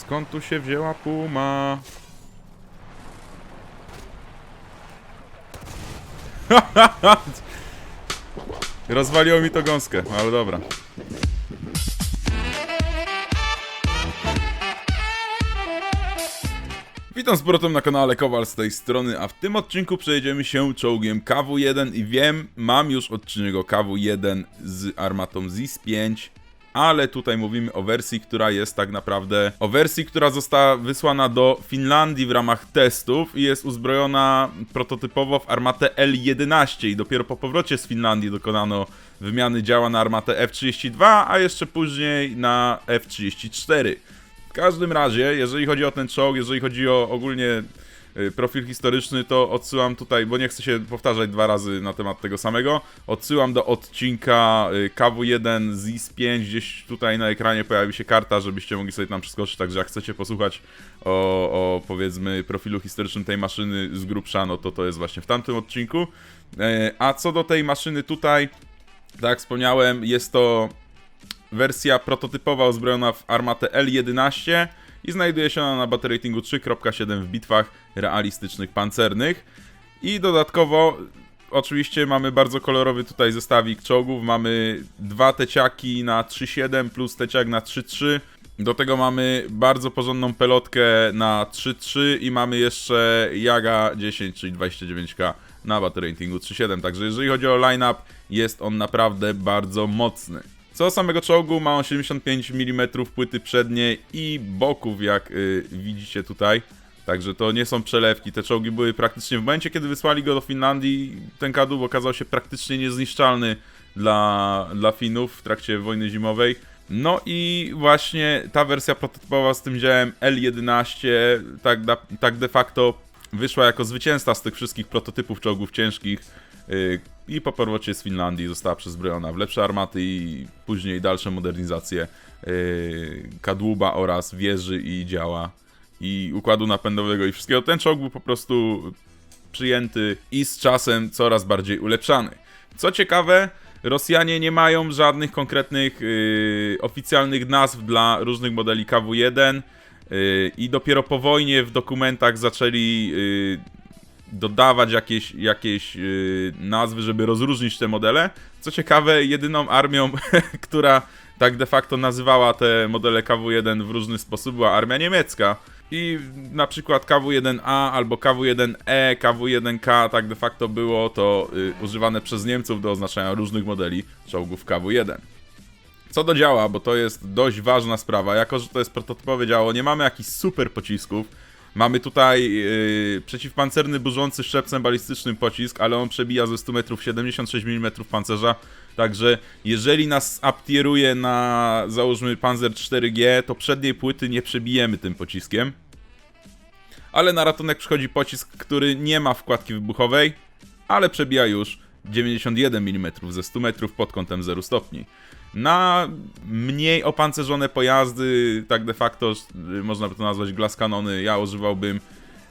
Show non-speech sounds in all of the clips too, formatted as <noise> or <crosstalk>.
Skąd tu się wzięła puma? <laughs> Rozwaliło mi to gąskę, ale dobra. Witam z powrotem na kanale Kowal z tej strony, a w tym odcinku przejedziemy się czołgiem KW1 i wiem, mam już odcinek o KW1 z armatą ZIS-5, ale tutaj mówimy o wersji, która jest tak naprawdę, o wersji, która została wysłana do Finlandii w ramach testów i jest uzbrojona prototypowo w armatę L11 i dopiero po powrocie z Finlandii dokonano wymiany działa na armatę F32, a jeszcze później na F34. W każdym razie, jeżeli chodzi o ten czołg, jeżeli chodzi o ogólnie profil historyczny, to odsyłam tutaj, bo nie chcę się powtarzać dwa razy na temat tego samego, odsyłam do odcinka y, KW1 z IS-5, gdzieś tutaj na ekranie pojawi się karta, żebyście mogli sobie tam przeskoczyć, także jak chcecie posłuchać o, o powiedzmy profilu historycznym tej maszyny z grubsza, no to to jest właśnie w tamtym odcinku. E, A co do tej maszyny tutaj, tak jak wspomniałem, jest to wersja prototypowa uzbrojona w armatę L11 i znajduje się ona na battery ratingu 3.7 w bitwach realistycznych pancernych. I dodatkowo oczywiście mamy bardzo kolorowy tutaj zestawik czołgów. Mamy dwa teciaki na 3.7 plus teciak na 3.3. Do tego mamy bardzo porządną pelotkę na 3.3 i mamy jeszcze Jaga 10, czyli 29K na battery ratingu 3.7. Także jeżeli chodzi o line-up, jest on naprawdę bardzo mocny. Co samego czołgu, ma on 75 mm płyty przedniej i boków, jak y, widzicie tutaj. Także to nie są przelewki. Te czołgi były praktycznie w momencie, kiedy wysłali go do Finlandii, ten kadłub okazał się praktycznie niezniszczalny dla, dla Finów w trakcie wojny zimowej. No i właśnie ta wersja prototypowa z tym działem L11 tak, da, tak de facto wyszła jako zwycięzca z tych wszystkich prototypów czołgów ciężkich yy, i po powrocie z Finlandii została przezbrojona w lepsze armaty i później dalsze modernizacje yy, kadłuba oraz wieży i działa i układu napędowego i wszystkiego. Ten czołg był po prostu przyjęty i z czasem coraz bardziej ulepszany. Co ciekawe, Rosjanie nie mają żadnych konkretnych yy, oficjalnych nazw dla różnych modeli KW1 yy, i dopiero po wojnie w dokumentach zaczęli yy, dodawać jakieś, jakieś yy, nazwy, żeby rozróżnić te modele. Co ciekawe, jedyną armią, <laughs> która tak de facto nazywała te modele KW1 w różny sposób była armia niemiecka. I na przykład KW1A albo KW1E, KW1K tak de facto było to y, używane przez Niemców do oznaczania różnych modeli czołgów KW1. Co do działa, bo to jest dość ważna sprawa, jako że to jest prototypowe działo, nie mamy jakichś super pocisków. Mamy tutaj yy, przeciwpancerny burzący szczepcem balistycznym pocisk, ale on przebija ze 100 metrów 76 mm pancerza. Także jeżeli nas aptieruje na załóżmy Panzer 4G, to przedniej płyty nie przebijemy tym pociskiem. Ale na ratunek przychodzi pocisk, który nie ma wkładki wybuchowej, ale przebija już 91 mm ze 100 metrów pod kątem 0 stopni. Na mniej opancerzone pojazdy, tak de facto y, można by to nazwać glass kanony, ja używałbym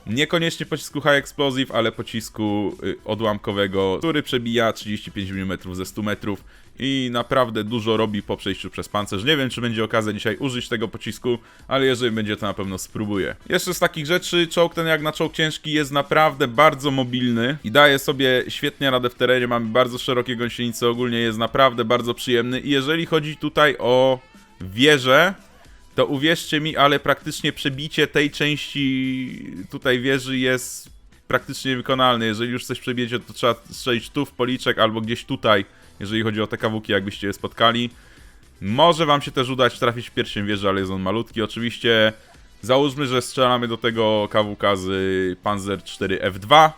niekoniecznie pocisku high explosive, ale pocisku y, odłamkowego, który przebija 35 mm ze 100 metrów i naprawdę dużo robi po przejściu przez pancerz. Nie wiem, czy będzie okazja dzisiaj użyć tego pocisku, ale jeżeli będzie, to na pewno spróbuję. Jeszcze z takich rzeczy, czołg ten jak na czołg ciężki jest naprawdę bardzo mobilny i daje sobie świetnie radę w terenie. Mamy bardzo szerokie gąsienice, ogólnie jest naprawdę bardzo przyjemny i jeżeli chodzi tutaj o wieżę, to uwierzcie mi, ale praktycznie przebicie tej części tutaj wieży jest praktycznie wykonalne. Jeżeli już coś przebiecie, to trzeba strzelić tu w policzek albo gdzieś tutaj, jeżeli chodzi o te kawuki, jakbyście je spotkali. Może wam się też udać trafić w pierścień wieży, ale jest on malutki. Oczywiście załóżmy, że strzelamy do tego kawuka z Panzer 4 F2.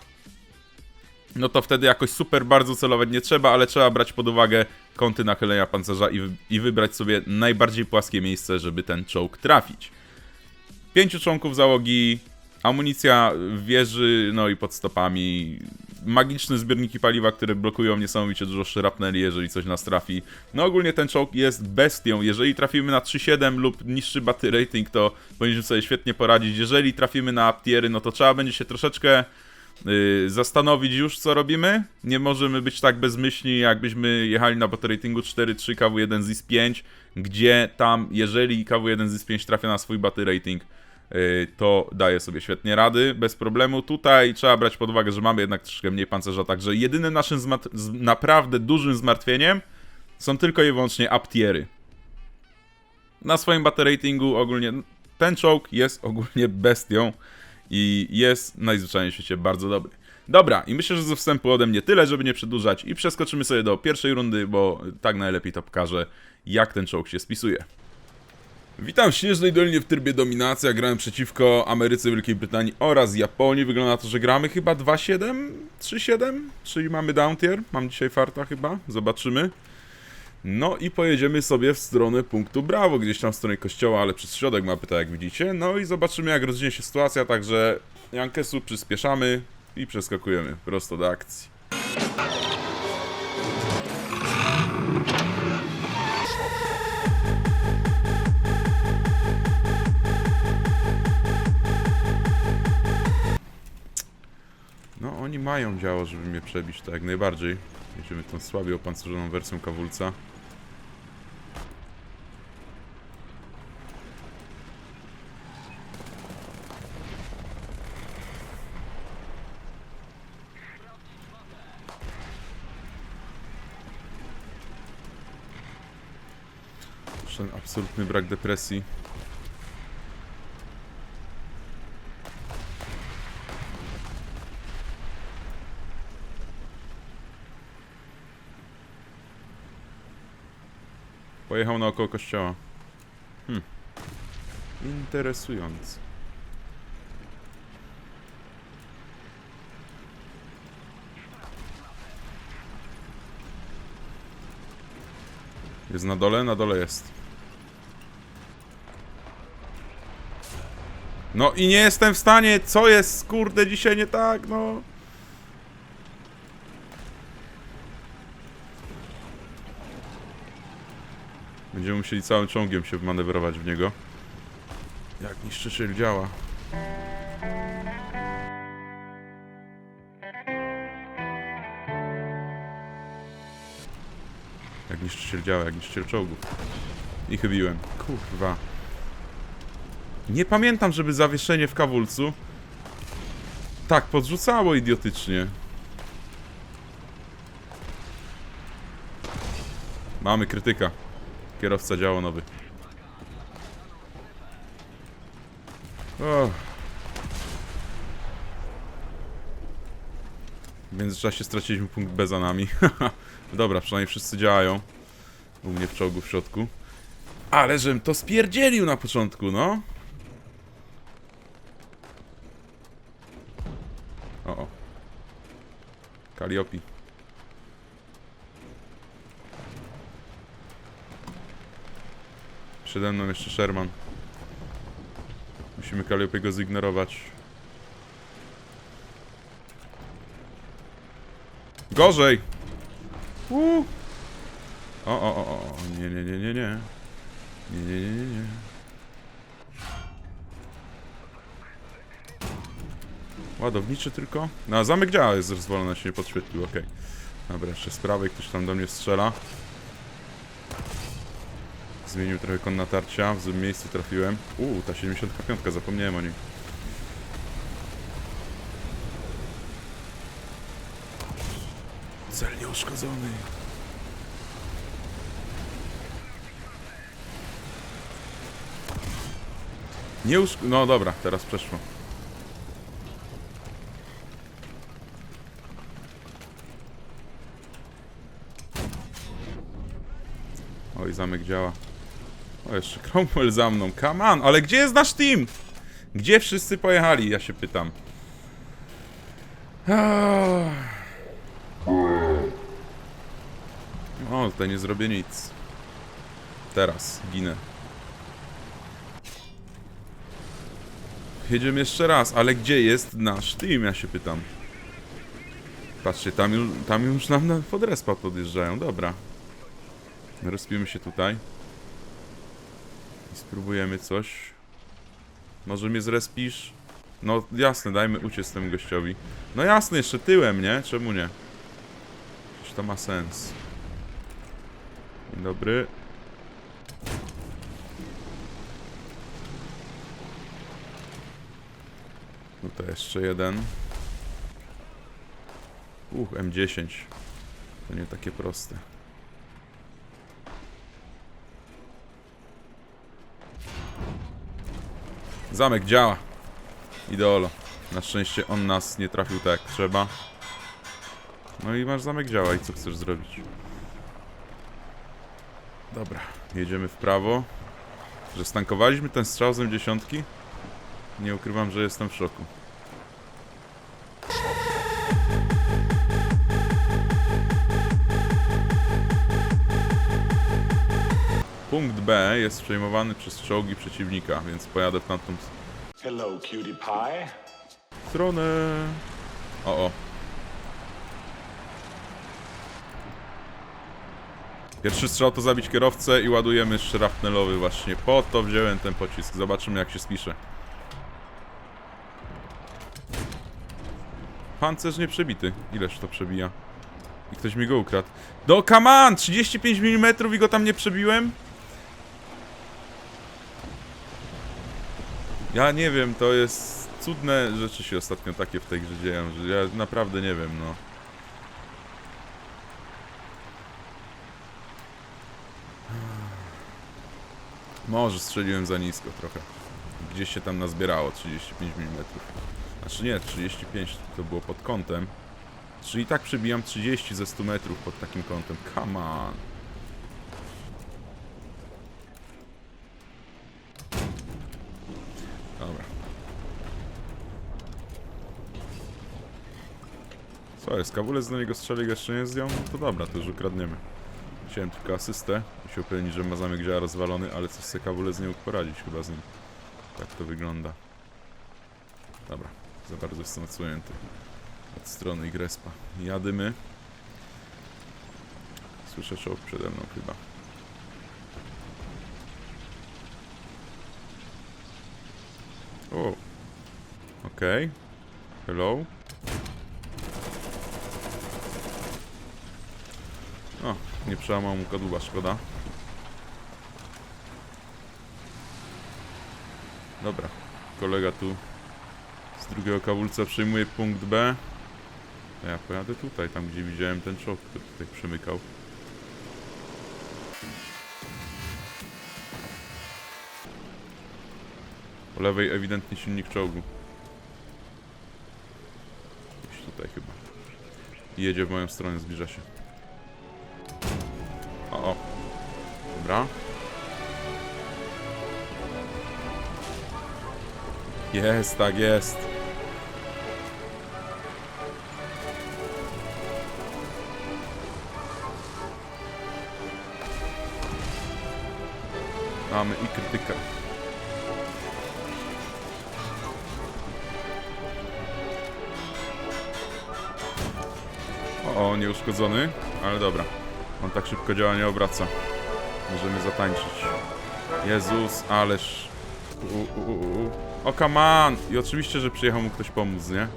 No to wtedy jakoś super bardzo celować nie trzeba, ale trzeba brać pod uwagę kąty nachylenia pancerza i, i wybrać sobie najbardziej płaskie miejsce, żeby ten czołg trafić. Pięciu członków załogi, amunicja wieży, no i pod stopami, magiczne zbiorniki paliwa, które blokują niesamowicie dużo szrapneli, jeżeli coś nas trafi. No ogólnie ten czołg jest bestią. Jeżeli trafimy na 3.7 lub niższy battery rating, to powinniśmy sobie świetnie poradzić. Jeżeli trafimy na aptiery, no to trzeba będzie się troszeczkę yy, zastanowić już, co robimy. Nie możemy być tak bezmyślni, jakbyśmy jechali na battle ratingu 4-3 KW1 ZIS 5, gdzie tam, jeżeli KW1 ZIS 5 trafia na swój battle rating, to daje sobie świetnie rady, bez problemu. Tutaj trzeba brać pod uwagę, że mamy jednak troszkę mniej pancerza, także jedynym naszym naprawdę dużym zmartwieniem są tylko i wyłącznie uptiery. Na swoim battle ratingu ogólnie ten czołg jest <laughs> ogólnie bestią i jest najzwyczajniej w świecie bardzo dobry. Dobra, i myślę, że ze wstępu ode mnie tyle, żeby nie przedłużać i przeskoczymy sobie do pierwszej rundy, bo tak najlepiej to pokaże, jak ten czołg się spisuje. Witam w Śnieżnej Dolinie w trybie dominacja. Grałem przeciwko Ameryce, Wielkiej Brytanii oraz Japonii. Wygląda na to, że gramy chyba 2-7, 3-7, czyli mamy down tier. Mam dzisiaj farta chyba, zobaczymy. No i pojedziemy sobie w stronę punktu Brawo, gdzieś tam w stronę kościoła, ale przez środek mapy, tak jak widzicie. No i zobaczymy, jak rozwinie się sytuacja, także Jankesu przyspieszamy i przeskakujemy prosto do akcji. Mają działo, żeby mnie przebić, tak jak najbardziej. Jedziemy tą słabiej opancerzoną wersją kawulca. Absolutny brak depresji. Pojechał naokoło kościoła. Hm. Jest na dole? Na dole jest. No i nie jestem w stanie, co jest kurde dzisiaj nie tak, no. Będziemy musieli całym ciągiem się wmanewrować w niego. Jak niszczyciel działa. Jak niszczyciel działa, jak niszczyciel czołgów. I chybiłem. Kurwa. Nie pamiętam, żeby zawieszenie w kawulcu tak podrzucało idiotycznie. Mamy krytyka. Kierowca działa nowy. W międzyczasie straciliśmy punkt B za nami. <laughs> Dobra, przynajmniej wszyscy działają. U mnie w czołgu w środku. Ale żem to spierdzielił na początku, no. O, o. Kaliopi. Przede mną jeszcze Sherman. Musimy Kaliopiego zignorować. Gorzej! Uuu. O, o, o, o, nie, nie, nie, nie, nie. Nie, nie, nie, nie, nie. Ładowniczy tylko? No, zamek działa, jest rozwalony, się nie podświetlił, okej. Dobra, jeszcze z prawej ktoś tam do mnie strzela. Zmienił trochę kon natarcia, w złym miejscu trafiłem. Uuu, ta 75, zapomniałem o niej. Cel nieuszkodzony. Nie uszk... No dobra, teraz przeszło. Oj, zamek działa. O, jeszcze Cromwell za mną. Come on, ale gdzie jest nasz team? Gdzie wszyscy pojechali, ja się pytam. O, tutaj nie zrobię nic. Teraz, ginę. Jedziemy jeszcze raz, ale gdzie jest nasz team, ja się pytam. Patrzcie, tam już, tam już nam na podrespa podjeżdżają, dobra. Rozpijmy się tutaj. I spróbujemy coś. Może mnie zrespisz? No jasne, dajmy uciec temu gościowi. No jasne, jeszcze tyłem, nie? Czemu nie? Przecież to ma sens. Dzień dobry. No to jeszcze jeden. Uch, M10. To nie takie proste. Zamek działa. Ideolo. Na szczęście on nas nie trafił tak jak trzeba. No i masz zamek działa i co chcesz zrobić? Dobra, jedziemy w prawo. Że stankowaliśmy ten strzał z M10? Nie ukrywam, że jestem w szoku. Punkt B jest przejmowany przez czołgi przeciwnika, więc pojadę w tamtą Hello, cutie pie. stronę. O, o. Pierwszy strzał to zabić kierowcę i ładujemy szrapnelowy właśnie. Po to wziąłem ten pocisk. Zobaczymy jak się spisze. Pancerz nie przebity. Ileż to przebija? I ktoś mi go ukradł. Do come on! 35 mm i go tam nie przebiłem? Ja nie wiem, to jest cudne rzeczy się ostatnio takie w tej grze dzieją, że ja naprawdę nie wiem, no. Może strzeliłem za nisko trochę. Gdzieś się tam nazbierało 35 mm. Znaczy nie, 35 to było pod kątem. Czyli tak przebijam 30 ze 100 metrów pod takim kątem. Come on. Dobra. Co jest? Kawulec do niego strzeli, jeszcze nie zdjął? No to dobra, to już ukradniemy. Chciałem tylko asystę i się upewnić, że ma zamek działa rozwalony, ale coś sobie kawulec nie mógł poradzić chyba z nim. Tak to wygląda. Dobra, za bardzo jestem odsłonięty od strony Igrespa. Jadymy. Słyszę czołg przede mną chyba. O. Okej. Hello. O, nie przełamał mu kadłuba, szkoda. Dobra, kolega tu z drugiego kawulca przejmuje punkt B. A ja pojadę tutaj, tam gdzie widziałem ten czołg, który tutaj przemykał. Po lewej ewidentnie silnik czołgu. Gdzieś tutaj chyba. Jedzie w moją stronę, zbliża się. O, o. Dobra. Jest, tak jest. Mamy i krytyka. O, o, nieuszkodzony, ale dobra. On tak szybko działa, nie obraca. Możemy zatańczyć. Jezus, ależ... U, u, u, u. O, come on! I oczywiście, że przyjechał mu ktoś pomóc, nie?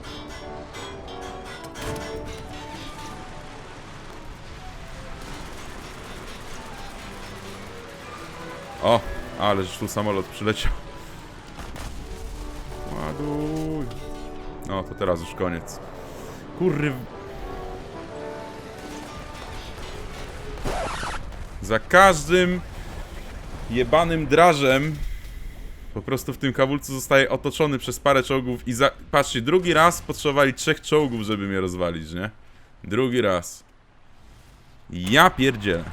O, ależ tu samolot przyleciał. Ładuj. No, to teraz już koniec. Kurry... Za każdym jebanym drażem po prostu w tym kawulcu zostaje otoczony przez parę czołgów i za... Patrzcie, drugi raz potrzebowali trzech czołgów, żeby mnie rozwalić, nie? Drugi raz. Ja pierdzielę.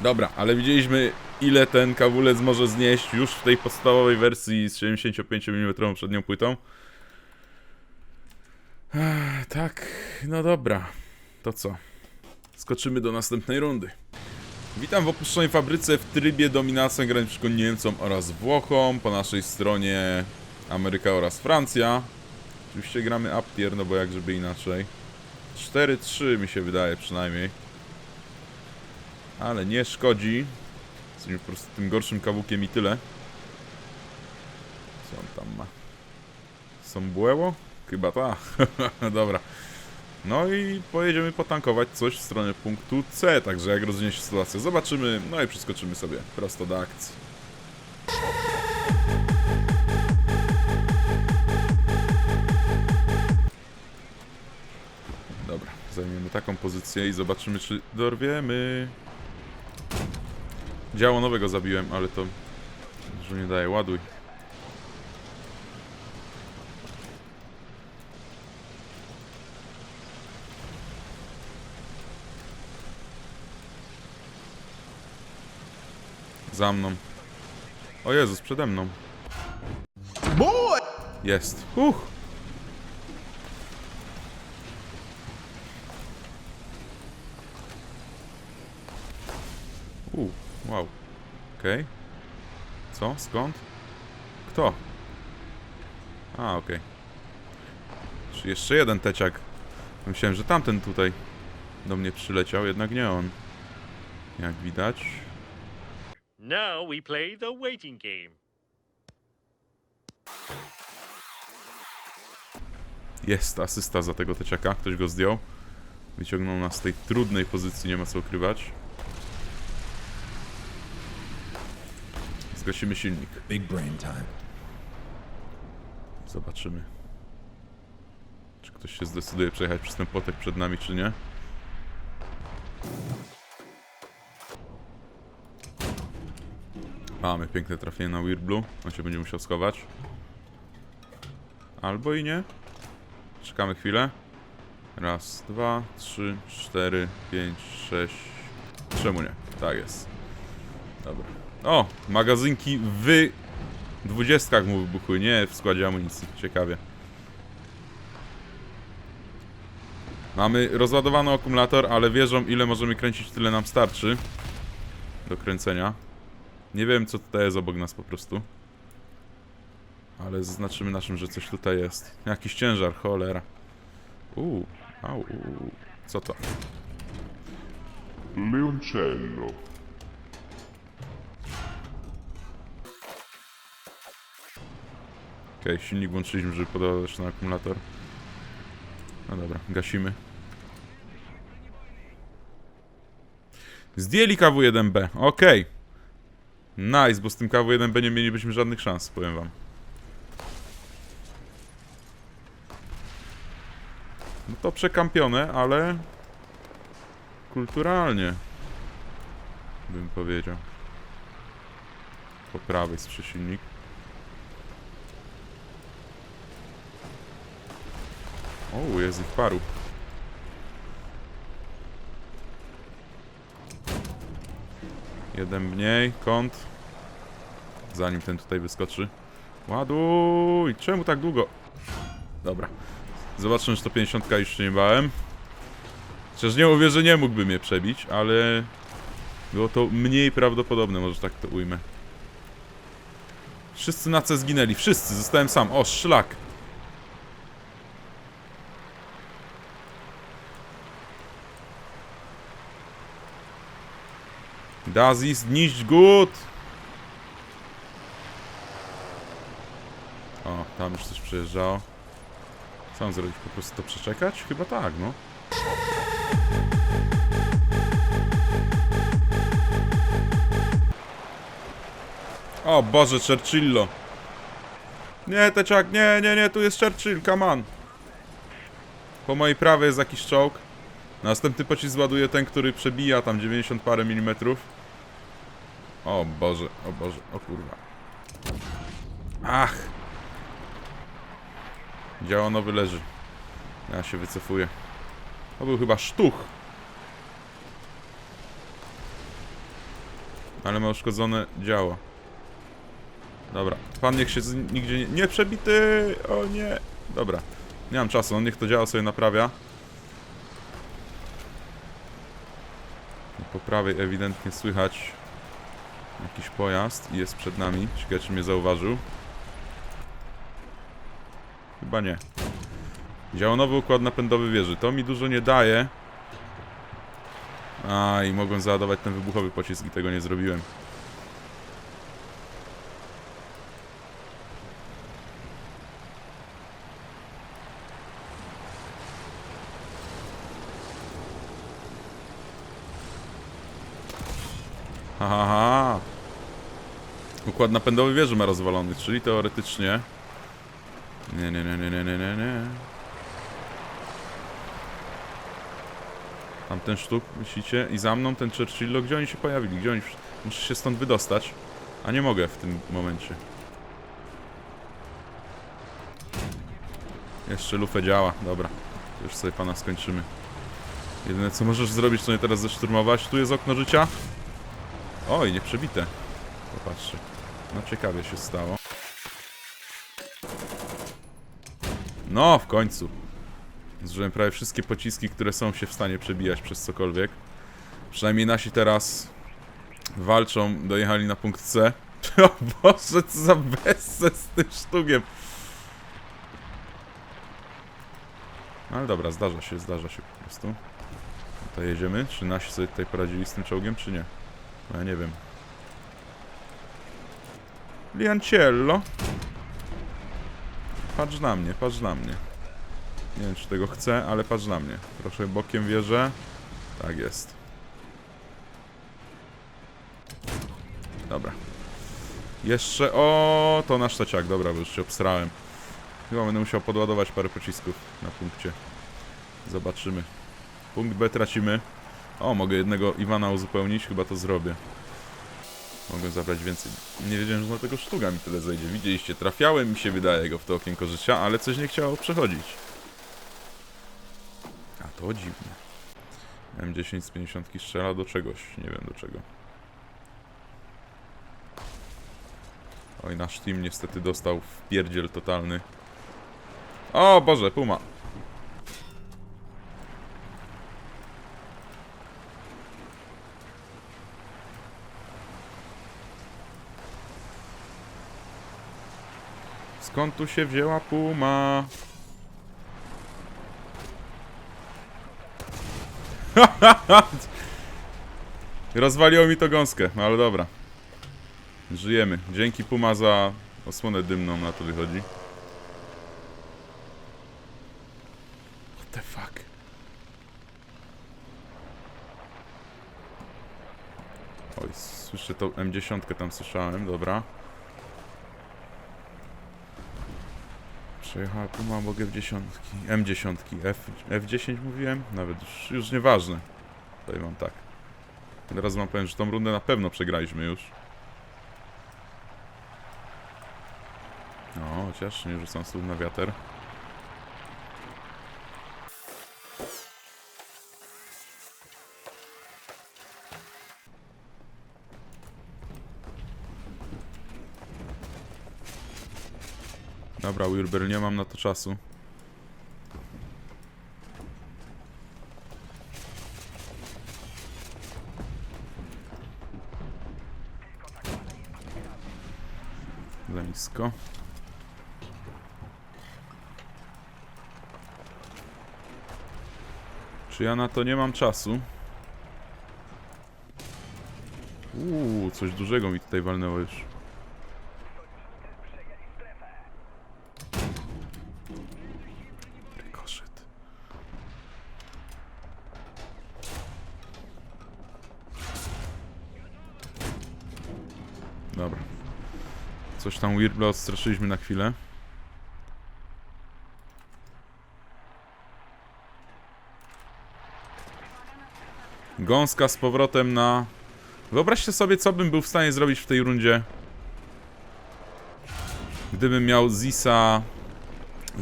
Dobra, ale widzieliśmy ile ten kawulec może znieść już w tej podstawowej wersji z 75 mm przednią płytą. Tak, no dobra. To co? Skoczymy do następnej rundy. Witam w opuszczonej fabryce w trybie dominacji granic przeciwko Niemcom oraz Włochom. Po naszej stronie Ameryka oraz Francja. Oczywiście gramy Aptier, no bo jak żeby inaczej. 4-3 mi się wydaje przynajmniej. Ale nie szkodzi. Jesteśmy po prostu tym gorszym kawukiem i tyle. Co on tam ma? Sombueło? Chyba ta. <laughs> Dobra. No i pojedziemy potankować coś w stronę punktu C, także jak rozwinie się sytuacja, zobaczymy, no i przeskoczymy sobie prosto do akcji. Dobra, zajmiemy taką pozycję i zobaczymy, czy dorwiemy. Działo nowego zabiłem, ale to że nie daje, ładuj. Za mną. O Jezus, przede mną. Jest. Uch. U, wow. Okej. Co? Skąd? Kto? A, okej. Czy jeszcze jeden teciak? Myślałem, że tamten tutaj do mnie przyleciał, jednak nie on. Jak widać. Now we play the waiting game. Jest asysta za tego teciaka, ktoś go zdjął. Wyciągnął nas z tej trudnej pozycji, nie ma co ukrywać. Zgasimy silnik. Big brain time. Zobaczymy. Czy ktoś się zdecyduje przejechać przez ten płotek przed nami, czy nie. Mamy piękne trafienie na Weirdblue. On się będzie musiał schować. Albo i nie. Czekamy chwilę. Raz, dwa, trzy, cztery, pięć, sześć. Czemu nie? Tak jest. Dobra. O! Magazynki w dwudziestkach mu wybuchły, nie w składzie amunicji. Ciekawie. Mamy rozładowany akumulator, ale wierzą ile możemy kręcić, tyle nam starczy. Do kręcenia. Nie wiem co tutaj jest obok nas po prostu. Ale zaznaczymy naszym, że coś tutaj jest. Jakiś ciężar, cholera. Uuu, au, uu. Co to? Leoncello. Okej, silnik włączyliśmy, żeby podawać na akumulator. No dobra, gasimy. Zdjęli KW1B, okej. Nice, bo z tym KW1B nie mielibyśmy żadnych szans, powiem wam. No to przekampione, ale... Kulturalnie. Bym powiedział. Po prawej jest silnik. O, jest ich paru. Jeden mniej, kąt. Zanim ten tutaj wyskoczy. Ładuj! Czemu tak długo? Dobra. Zobaczmy, że to 50 już nie bałem. Chociaż nie mówię, że nie mógłby mnie przebić, ale... Było to mniej prawdopodobne, może tak to ujmę. Wszyscy na C zginęli, wszyscy, zostałem sam. O, szlak! Das ist nicht gut! O, tam już coś przejeżdżało. Co mam zrobić? Po prostu to przeczekać? Chyba tak, no. O Boże, Churchillo. Nie, teciak, nie, nie, nie, tu jest Churchill, come on. Po mojej prawej jest jakiś czołg. Następny pocisk zładuje ten, który przebija tam 90 parę milimetrów. O Boże, o Boże, o kurwa. Ach! Działa nowy leży. Ja się wycofuję. To był chyba sztuch. Ale ma uszkodzone działo. Dobra, pan niech się nigdzie nie... Nie przebity! O nie! Dobra, nie mam czasu, on niech to działo sobie naprawia. Po prawej ewidentnie słychać jakiś pojazd i jest przed nami. Ciekawe, czy mnie zauważył. Chyba nie. Działa nowy układ napędowy wieży. To mi dużo nie daje. A i mogłem załadować ten wybuchowy pocisk i tego nie zrobiłem. Układ napędowy wieży ma rozwalony, czyli teoretycznie... Nie, nie, nie, nie, nie, nie, nie, nie. Tamten sztuk, myślicie? I za mną ten Churchillo, gdzie oni się pojawili? Gdzie oni... Muszę się stąd wydostać. A nie mogę w tym momencie. Jeszcze lufę działa, dobra. Już sobie pana skończymy. Jedyne co możesz zrobić, to mnie teraz zeszturmować. Tu jest okno życia. Oj, nie przebite. Popatrzcie. No ciekawie się stało. No, w końcu. Zużyłem prawie wszystkie pociski, które są się w stanie przebijać przez cokolwiek. Przynajmniej nasi teraz walczą, dojechali na punkt C. <laughs> O Boże, co za bezsens z tym sztugiem. Ale dobra, zdarza się, zdarza się po prostu. To jedziemy? Czy nasi sobie tutaj poradzili z tym czołgiem, czy nie? No ja nie wiem. Liancello. Patrz na mnie, patrz na mnie. Nie wiem, czy tego chcę, ale patrz na mnie. Trochę bokiem wierzę. Tak jest. Dobra. Jeszcze... O, to nasz taciak. Dobra, bo już się obsrałem. Chyba będę musiał podładować parę pocisków na punkcie. Zobaczymy. Punkt B tracimy. O, mogę jednego Iwana uzupełnić, chyba to zrobię. Mogę zabrać więcej. Nie wiedziałem, że tego sztuga mi tyle zejdzie. Widzieliście, trafiałem mi się wydaje go w to okienko życia, ale coś nie chciało przechodzić. A to dziwne. M10 z 50 strzela do czegoś, nie wiem do czego. Oj, nasz team niestety dostał w pierdziel totalny. O Boże, Puma. Skąd tu się wzięła Puma? <laughs> Rozwaliło mi to gąskę, no ale dobra. Żyjemy. Dzięki Puma za osłonę dymną na to wychodzi. What the fuck? Oj, słyszę tą M10 tam słyszałem, dobra. Przejechała Puma, w dziesiątki. M10, F, F10 mówiłem? Nawet już, już nieważne. Tutaj mam tak. Teraz wam powiem, że tą rundę na pewno przegraliśmy już. No, chociaż nie rzucam słów na wiatr. Dobra, Wilber, nie mam na to czasu. Za nisko. Czy ja na to nie mam czasu? Uuu, coś dużego mi tutaj walnęło już. Dobra. Coś tam Weirdbla odstraszyliśmy na chwilę. Gąska z powrotem na... Wyobraźcie sobie, co bym był w stanie zrobić w tej rundzie. Gdybym miał Zisa...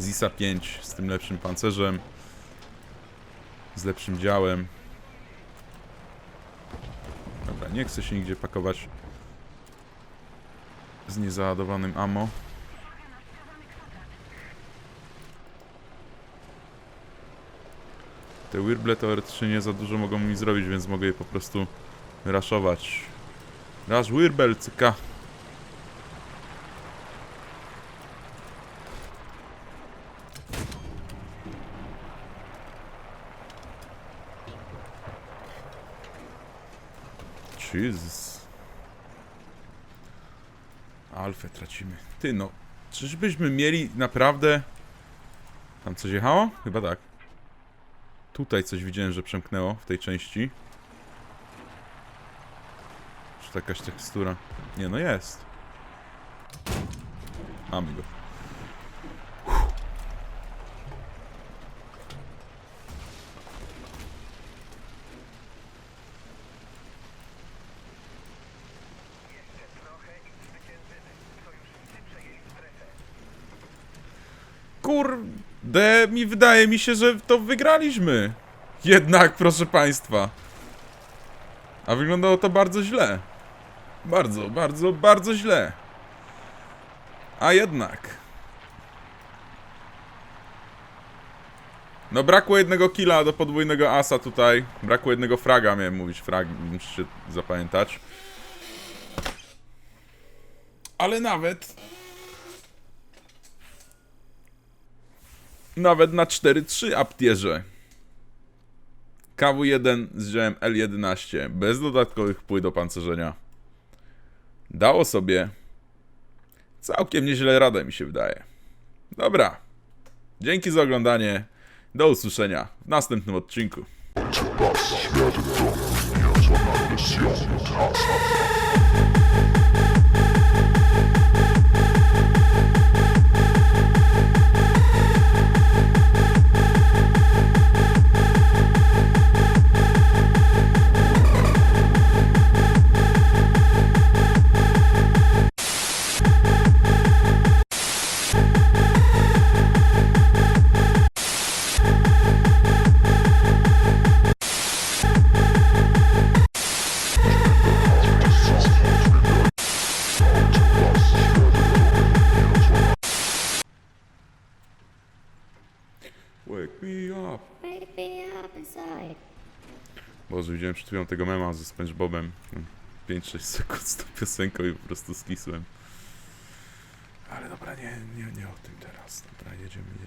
Zisa 5 z tym lepszym pancerzem. Z lepszym działem. Dobra, nie chcę się nigdzie pakować. Z niezaładowanym ammo. Te wirble teoretycznie nie za dużo mogą mi zrobić, więc mogę je po prostu raszować. Rasz wirbel, cyka. Jesus. Alfę tracimy. Ty no, czyżbyśmy mieli naprawdę... Tam coś jechało? Chyba tak. Tutaj coś widziałem, że przemknęło w tej części. Czy to jakaś tekstura. Nie, no jest. Mamy go. Kurde, mi wydaje mi się, że to wygraliśmy. Jednak, proszę państwa. A wyglądało to bardzo źle. Bardzo, bardzo, bardzo źle. A jednak. No brakło jednego killa do podwójnego asa tutaj. Brakło jednego fraga, miałem mówić frag, musicie zapamiętać. Ale nawet... Nawet na 4-3 aptierze. KW1 z działem L11 bez dodatkowych płyt opancerzenia dało sobie całkiem nieźle radę mi się wydaje. Dobra. Dzięki za oglądanie. Do usłyszenia w następnym odcinku. Ze SpongeBobem. 5-6 sekund z tą piosenką i po prostu skisłem. Ale dobra, nie, nie, nie o tym teraz. Dobra, jedziemy, jedziemy.